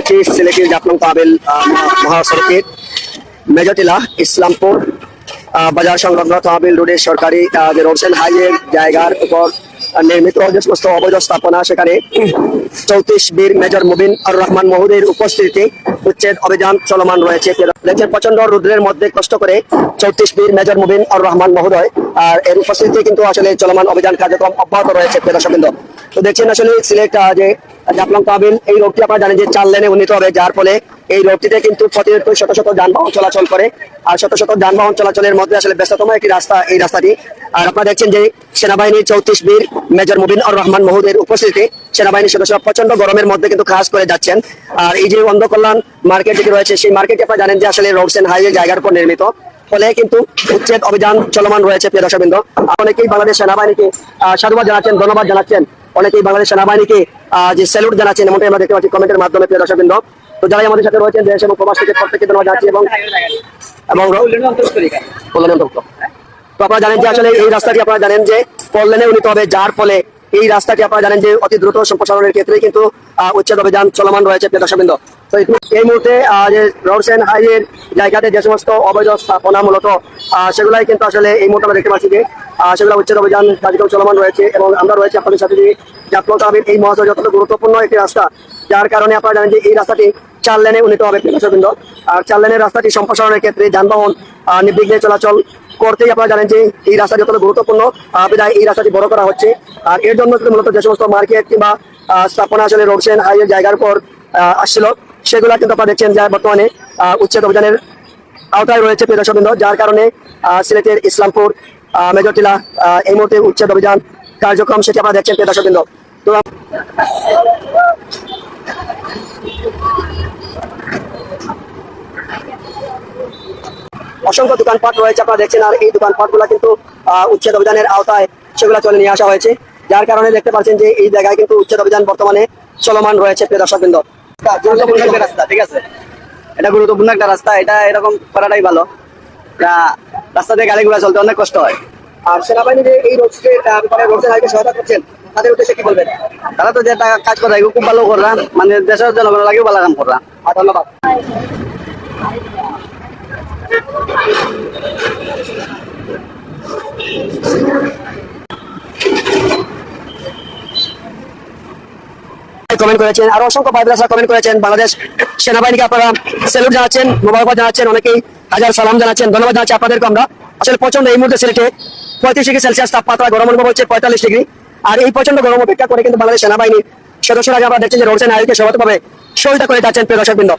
রয়েছে সিলেটের জাফলং কাবিল মহাসড়কের মেজটিলা ইসলামপুর বাজার সংলগ্ন তহবিল রোডের সরকারি যে রোডস হাইওয়ে জায়গার উপর নির্মিত যে সমস্ত অবৈধ স্থাপনা, সেখানে চৌত্রিশ বীর মেজর মুবিন আর রহমান মহুদের উপস্থিতিতে উচ্ছেদ অভিযান চলমান রয়েছে। দেখছেন প্রচণ্ড রুদ্রের মধ্যে কষ্ট করে চৌত্রিশ বীর মেজর মুবিন আর রহমান মহোদয়, আর এর উপস্থিতিতে কিন্তু আসলে চলমান অভিযান কার্যক্রম অব্যাহত রয়েছে প্রিয়দর্শকবৃন্দ তো দেখছেন আসলে সিলেট যে জাফলং কাবিল এই রোডটি আপনারা জানেন যে চার লেনে উন্নীত হবে, যার ফলে এই রোডটিতে কিন্তু প্রতিনিয়ত শত শত যানবাহন চলাচল করে, আর শত শত যানবাহন চলাচলের মধ্যে আসলে ব্যস্ততম একটি রাস্তা, এই রাস্তাটি। আর আপনারা দেখছেন যে সেনাবাহিনীর চৌত্রিশ বীর মেজর মুবিন আর রহমান মহুদের উপস্থিতিতে সেনাবাহিনীর সদস্যরা প্রচণ্ড গরমের মধ্যে কিন্তু কাজ করে যাচ্ছেন। আর এই যে অন্ধ কল্যাণ মার্কেট যেটি রয়েছে, সেই মার্কেটে আপনারা জানেন যে আসলে রোডস এন্ড হাইওয়ে জায়গার উপর নির্মিত। ফলে কিন্তু উচ্ছেদ অভিযান চলমান রয়েছে, প্রিয় দর্শকবৃন্দ। অনেকেই বাংলাদেশ সেনাবাহিনীকে সাধুবাদ জানাচ্ছেন, ধন্যবাদ জানাচ্ছেন। অনেকেই বাংলাদেশ সেনাবাহিনীকে যে স্যালুট জানাচ্ছেন, এমনটাই আমরা দেখতে পাচ্ছি কমেন্টের মাধ্যমে, প্রিয় দর্শকবৃন্দ। তো যারাই আমাদের সাথে রয়েছেন, দেশ এবং প্রবাস থেকে প্রত্যেককে ধন্যবাদ জানাচ্ছি এবং এবং তো আপনারা জানেন যে আসলে এই রাস্তাটি আপনারা জানেন যে কল্যাণে উন্নীত হবে, যার ফলে এই রাস্তাটি আপনারা জানেন যে অতি দ্রুত সম্প্রসারণের ক্ষেত্রে কিন্তু উচ্ছেদ অভিযান চলমান রয়েছে, প্রিয় দর্শকবৃন্দ। তো এই- মুহূর্তে যে রোডস এন্ড হাইওয়ের জায়গাতে যে সমস্ত অবৈধ স্থাপনা মূলত সেগুলাই কিন্তু আসলে এই মুহূর্তে আমরা দেখতে পাচ্ছি যে সেগুলো উচ্ছেদ অভিযান কার্যক্রম চলমান রয়েছে এবং আমরা রয়েছে আপনাদের সাথে জাতীয় তাহবিল এই মহাসড়ক যতটা গুরুত্বপূর্ণ একটি রাস্তা যার কারণে আপনারা জানেন যে এই রাস্তাটি চার লেনে উন্নীত হবে প্রিয় আর চার লেনের রাস্তাটি সম্প্রসারণের ক্ষেত্রে যানবাহন নির্বিঘ্নে চলাচল করতেই আপনারা জানেন যে এই রাস্তাটি যতটা গুরুত্বপূর্ণ বিধায় এই রাস্তাটি বড় করা হচ্ছে। আর এর জন্য মূলত যে সমস্ত মার্কেট কিংবা স্থাপনা আসলে রোডস এন্ড হাইওয়ে জায়গার আহ, আসছিল। সেগুলো কিন্তু আপনারা দেখছেন যে বর্তমানে উচ্ছেদ অভিযানের আওতায় রয়েছে প্রিয় দর্শকবৃন্দ, যার কারণে সিলেটের ইসলামপুর মেজরটিলা এই মুহূর্তে উচ্ছেদ অভিযান কার্যক্রম সেটি আপনারা দেখছেন প্রিয় দর্শকবৃন্দ। তো অসংখ্য দোকানপাট রয়েছে আপনারা দেখছেন, আর এই দোকানপাটগুলো কিন্তু উচ্ছেদ অভিযানের আওতায় সেগুলো চলে নিয়ে আসা হয়েছে। যার কারণে দেখতে পাচ্ছেন যে এই জায়গায় কিন্তু উচ্ছেদ অভিযান বর্তমানে চলমান রয়েছে প্রিয় দর্শকবৃন্দ। গুরুত্বপূর্ণ একটা রাস্তা ঠিক আছে? এটা গুরুত্বপূর্ণ একটা রাস্তা এটা এরকম করাটাই ভালো। রাস্তা দিয়ে গাড়ি ঘোড়া চলতে অনেক কষ্ট হয়। আর সেনাবাহিনী যে এই রোডসে ব্যাপারে হাইকে সহায়তা করছেন তাদের উদ্দেশ্যে কি বলবেন? তারা তো যে টাকা কাজ করে খুব ভালো করলাম মানে দেশের জনগণের লাগেও ভালো কাম করলাম ধন্যবাদ। কমেন্ট করেছেন, আর অসংখ্য ভাইব্রাসরা কমেন্ট করেছেন, বাংলাদেশ সেনাবাহিনীকে আপনারা স্যালুট জানাচ্ছেন, মোবারকবাদ জানাচ্ছেন, অনেকেই হাজার সালাম জানাচ্ছেন, ধন্যবাদ জানাচ্ছি আপনাদেরকে আমরা। আসলে প্রচণ্ড এই মুহূর্তে সিলেটে পঁয়ত্রিশ ডিগ্রি সেলসিয়াস তাপমাত্রা গরম অনুভব হচ্ছে, পঁয়তাল্লিশ ডিগ্রি। আর এই প্রচণ্ড গরম অপেক্ষা করে কিন্তু বাংলাদেশ সেনাবাহিনী সদস্যরা আমরা দেখছেন যে রোডসেন আয়োগকে সহতভাবে সহযোগিতা করে যাচ্ছেন, প্রিয় দর্শকবৃন্দ।